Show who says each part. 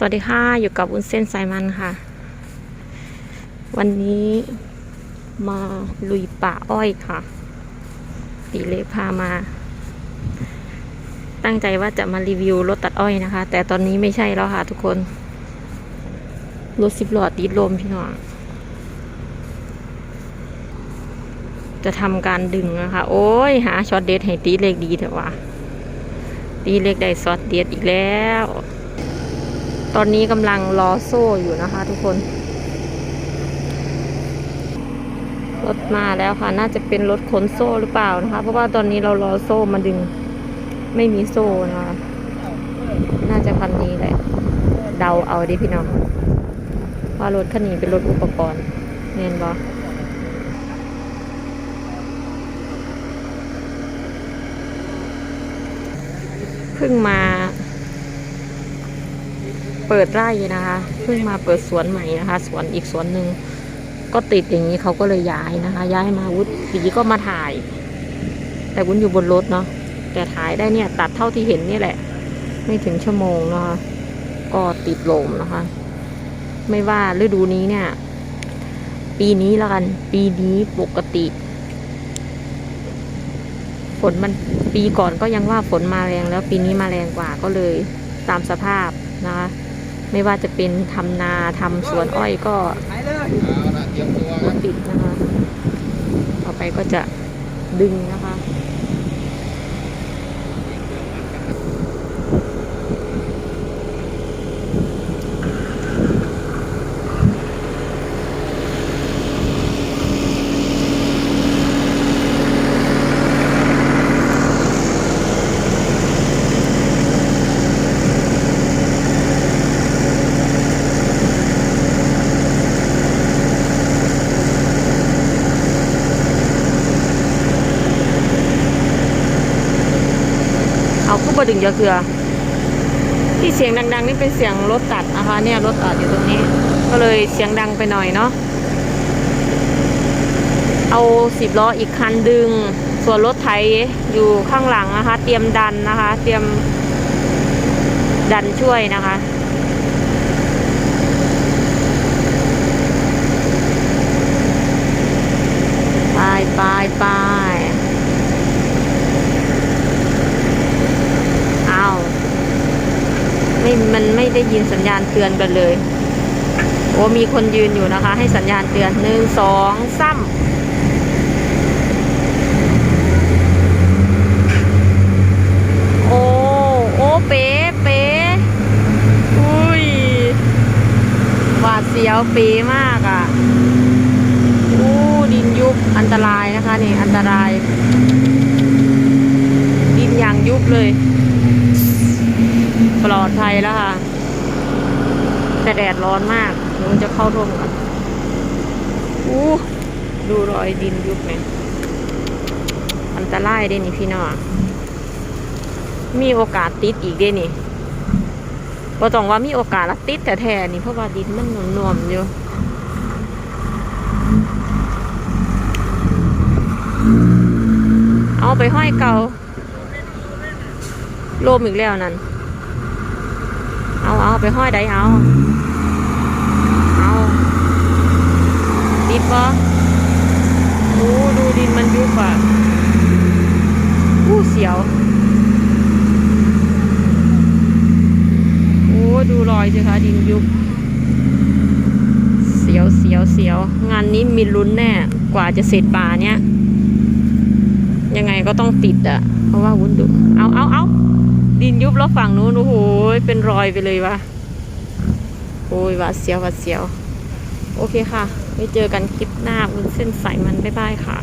Speaker 1: สวัสดีค่ะ อยู่กับวุ้นเส้นสายมันค่ะ วันนี้มาลุยป่าอ้อยค่ะตีเล็กพามา ตั้งใจว่าจะมารีวิวรถตัดอ้อยนะคะ แต่ตอนนี้ไม่ใช่แล้วค่ะทุกคน รถสิบหล้อติดลมพี่น้องจะทำการดึงนะคะ โอ้ย หาช็อตเด็ดให้ตีเล็กดีเถอะวะตีเล็กได้ช็อตเด็ดอีกแล้ว ตอนนี้กำลังรอโซ่อยู่นะคะทุกคน รถมาแล้วค่ะ น่าจะเป็นรถขนโซ่หรือเปล่านะคะ เพราะว่าตอนนี้เรารอโซ่มาดึง ไม่มีโซ่นะคะ น่าจะคันนี้แหละ เดาเอาดิพี่น้อง ว่ารถคันนี้เป็นรถอุปกรณ์เห็นบอเพิ่งมา เปิดไร่นะคะเพิ่งมาเปิดสวนใหม่นะคะ สวนอีกสวนหนึ่งก็ติดอย่างนี้เขาก็เลยย้ายนะคะ ย้ายมาวุฒิปีก็มาถ่าย แต่วุ้นอยู่บนรถเนาะแต่ถ่ายได้เนี่ยตัดเท่าที่เห็นนี่แหละ ไม่ถึงชั่วโมงนะคะก็ติดลมนะคะ ไม่ว่าฤดูนี้เนี่ย ปีนี้แล้วกัน ปีนี้ปกติฝนมันปีก่อนก็ยังว่าฝนมาแรงแล้วปีนี้มาแรงกว่าก็เลยตามสภาพนะคะ ไม่ว่าจะเป็นทำนาทำสวนอ้อยก็
Speaker 2: ไปเลย
Speaker 3: เอาละเตรียมตัว
Speaker 1: รถติดนะคะ ต่อไปก็จะดึงนะคะ บดึงเยอะเกลือ ที่เสียงดัง ๆ นี่เป็นเสียงรถตัดนะคะ เนี่ยรถตัดอยู่ตรงนี้ ก็เลยเสียงดังไปหน่อยเนาะเอาสิบล้ออีกคันดึง ส่วนรถไถอยู่ข้างหลังนะคะ เตรียมดันนะคะ เตรียมดันช่วยนะคะไปไปไปอ้าว ไม่มันไม่ได้ยินสัญญาณเตือนกันเลยโอ้มีคนยืนอยู่นะคะ ให้สัญญาณเตือนหนึ่งสองสามโอ้โอ้เป๊ะเป๊ะอุ้ยหวาดเสียวเป๊ะมากอะอู้ดินยุบอันตรายนะคะนี่อันตราย ดินอย่างยุบเลย ปลอดภัยแล้วค่ะ แต่แดดร้อนมากหนูจะเข้าร่มก่อนอู้ดูรอยดินยุบไหมอันตรายเด้นี่พี่น้องมีโอกาสติดอีกเด้นี่บ่ต้องว่ามีโอกาสละติดแต่แท้นี่เพราะว่าดินมันหน่วมๆอยู่เอาไปห้อยเกาโลมอีกแล้วนั่น เอาเอาไปห้อยได้เอาเอาดิบปะโอ้ดูดินมันยุบอะอู้เสียวโอ้ดูรอยสิคะดินยุบเสียวเสียวเสียวงานนี้มีลุ้นแน่กว่าจะเสร็จป่าเนี้ยยังไงก็ต้องติดอะเพราะว่าวุ้นดุเอาเอาเอา ดินยุบแล้วฝั่งนู้นโอ้โหเป็นรอยไปเลยวะโอ้ยวาดเสียววาดเสียว โอเคค่ะไปเจอกันคลิปหน้าวุ้นเส้นใสมันบ๊ายบายค่ะ